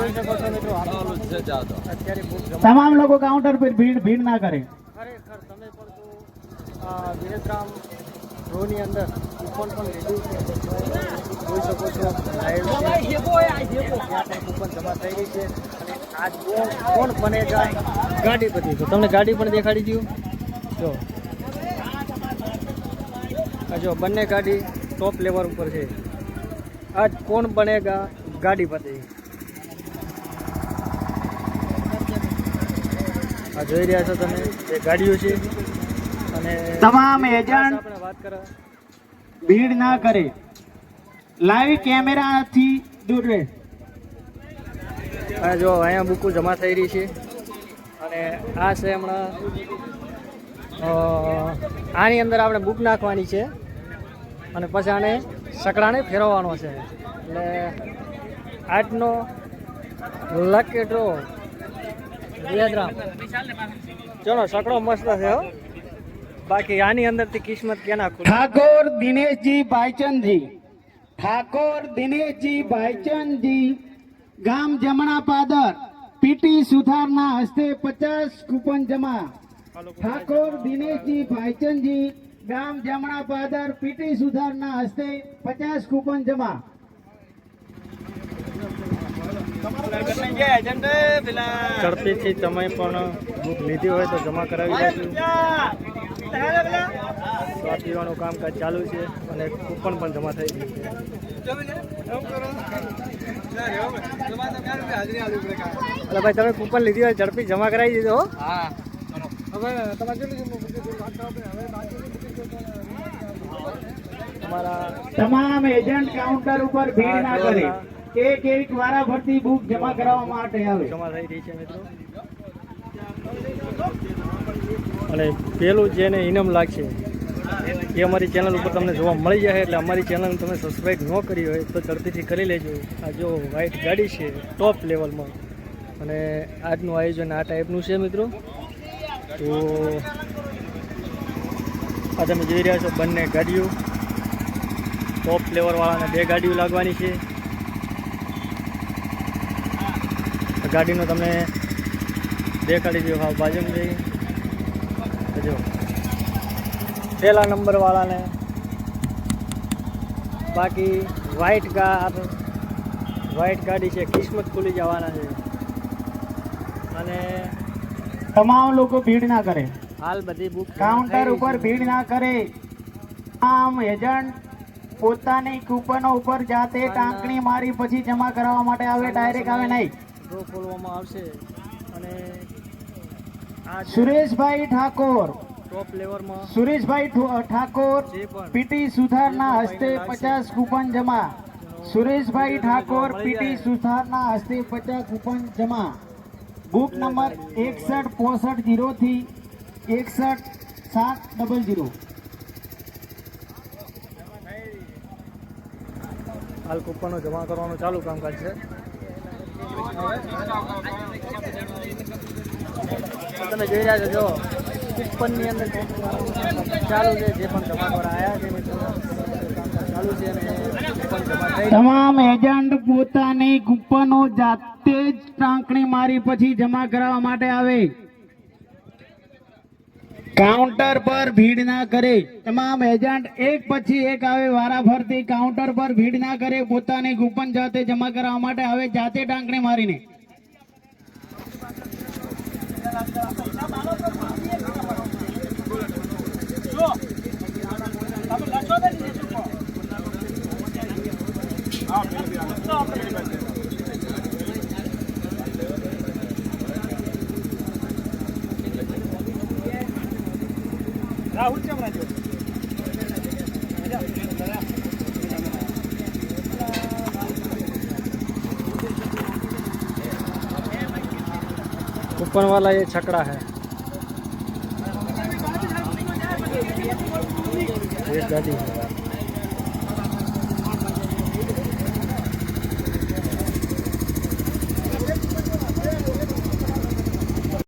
જોઈ શકો છો મિત્રો આ તમામ લોકો કાઉન્ટર પર ભીડ ભીડ ના કરે. ખરેખર તમે પણ તો આ રોની અંદર કૂપન પણ લીધું છે. જોઈ શકો છો લાઈવ કૂપન જમા થઈ ગઈ છે. અને આજ કોણ કોણ બનેગા ગાડી બધી. તો તમને ગાડી પણ દેખાડી દઉં. જો. આ જો બંને ગાડી ટોપ લેવલ ઉપર છે. આજ કોણ બનેગા? ગાડી પતિ આ જોઈ રહ્યા છો તમે જે ગાડીઓ છે. અને તમામ એજન્ટ વાત કરો ભીડ ના કરે. લાઈવ કેમેરાથી દૂર રહે. આ જો અહીંયા બુકો જમા થઈ રહી છે. અને આ છે હમણાં આની અંદર આપણે બુક નાખવાની છે. અને પછી આને સકડાને ફેરવવાનો છે. એટલે આજનો લકી ડ્રો યાદરામ. ચલો સકડો મસ્ત છે હો. બાકી આની અંદરથી કિસ્મત કેના ખુલે? ઠાકોર દિનેશજી ભાઈચંદજી. ઠાકોર દિનેશજી ભાઈચંદજી. ગામ જમણા પાદર. પીટી સુથારના હસ્તે પચાસ કૂપન જમા. ઠાકોર દિનેશજી ભાઈચંદજી ગામ જમણા પાદર પીટી સુથારના હસ્તે પચાસ કૂપન જમા. ઝડપીથી તમે પણ બુક લીધી હોય તો જમા કરાવી દેજો સ્વાદ પીવાનું કામકાજ ચાલુ છે અને કૂપન પણ જમા થઈ ગયું છે. એટલે ભાઈ તમે કૂપન લીધી હોય ઝડપી જમા કરાવી દીધો હવે તમારા તમામ એજન્ટ કાઉન્ટર ઉપર ભીડ ના કરે. એક એક વારા ફરતી બુક જમા કરાવવા માટે આવે? અને પેલું જેને ઇનામ લાગશે, એ અમારી ચેનલ ઉપર તમને જોવા મળી જાય એટલે અમારી ચેનલ તમે સબસ્ક્રાઈબ ન કરી હોય તો ઝડપીથી કરી લેજો. આ જો વ્હાઇટ ગાડી છે ટોપ લેવલમાં અને આજનું આયોજન આ ટાઈપનું છે મિત્રો. તો આ તમે જોઈ રહ્યા છો બંને ગાડીઓ. ટોપ ફ્લેવરવાળાને બે ગાડીઓ લાગવાની છે આ ગાડીનો તમને દેખાડી દો હા બાજુમાં જઈ જો પહેલા નંબર વાળાને બાકી વ્હાઇટ કાર વ્હાઈટ ગાડી છે કિસ્મત ખુલી જવાના છે. અને તમામ લોકો ભીડ ના કરે. હાલ બધી બુક કાઉન્ટર ઉપર ભીડ ના કરે. આમ એજન્ટ પોતાની કૂપનો ઉપર જાતે ટાંકણી મારી પછી જમા કરાવવા માટે આવે ડાયરેક્ટ આવે નહીં. ડ્રો ખોલવામાં આવશે અને આ સુરેશભાઈ ઠાકોર. ટોપ લેવલમાં સુરેશભાઈ ઠાકોર પીટી સુથારના હસ્તે પચાસ કૂપન જમા. સુરેશભાઈ ઠાકોર પીટી સુથારના હસ્તે પચાસ કૂપન જમા. બુક નંબર એકસઠ પોસઠ જીરો થી એકસઠ સાત ડબલ જીરો. હાલ કૂપનો જમા કરવાનું ચાલુ કામકાજ છે. તમે જોઈ રહ્યા છો, જો અંદર ચાલુ છે, જે પણ જમા કરવા આવ્યા છે તમામ એજન્ટ પોતાની કૂપનો જાતે જ ટાંકણી મારી પછી જમા કરાવવા માટે આવે. કાઉન્ટર પર ભીડ ના કરે. તમામ એજન્ટ એક પછી એક આવે વારા ફરતી કાઉન્ટર પર ભીડ ના કરે. પોતાની કૂપન જાતે જમા કરાવવા માટે આવે જાતે ટાંકણી મારીને. રાહુલ राहुलच्या ऊपर वाला ये छकड़ा है। ये गाड़ी है।